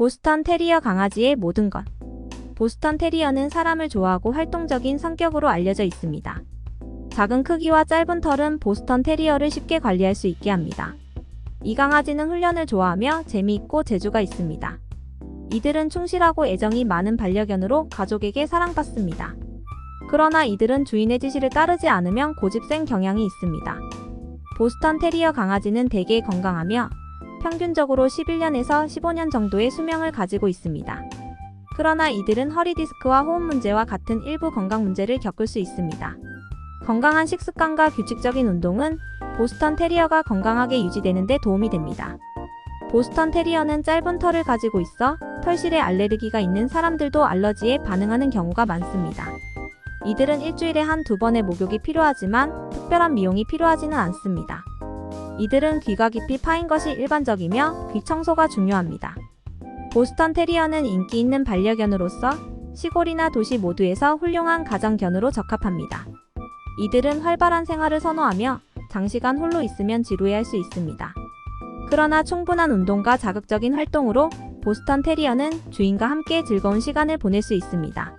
보스턴 테리어 강아지의 모든 것. 보스턴 테리어는 사람을 좋아하고 활동적인 성격으로 알려져 있습니다. 작은 크기와 짧은 털은 보스턴 테리어를 쉽게 관리할 수 있게 합니다. 이 강아지는 훈련을 좋아하며 재미있고 재주가 있습니다. 이들은 충실하고 애정이 많은 반려견으로 가족에게 사랑받습니다. 그러나 이들은 주인의 지시를 따르지 않으면 고집센 경향이 있습니다. 보스턴 테리어 강아지는 대개 건강하며 평균적으로 11년에서 15년 정도의 수명을 가지고 있습니다. 그러나 이들은 허리 디스크와 호흡 문제와 같은 일부 건강 문제를 겪을 수 있습니다. 건강한 식습관과 규칙적인 운동은 보스턴 테리어가 건강하게 유지되는 데 도움이 됩니다. 보스턴 테리어는 짧은 털을 가지고 있어 털실에 알레르기가 있는 사람들도 알러지에 반응하는 경우가 많습니다. 이들은 일주일에 한 두 번의 목욕이 필요하지만 특별한 미용이 필요하지는 않습니다. 이들은 귀가 깊이 파인 것이 일반적이며 귀 청소가 중요합니다. 보스턴 테리어는 인기 있는 반려견으로서 시골이나 도시 모두에서 훌륭한 가정견으로 적합합니다. 이들은 활발한 생활을 선호하며 장시간 홀로 있으면 지루해할 수 있습니다. 그러나 충분한 운동과 자극적인 활동으로 보스턴 테리어는 주인과 함께 즐거운 시간을 보낼 수 있습니다.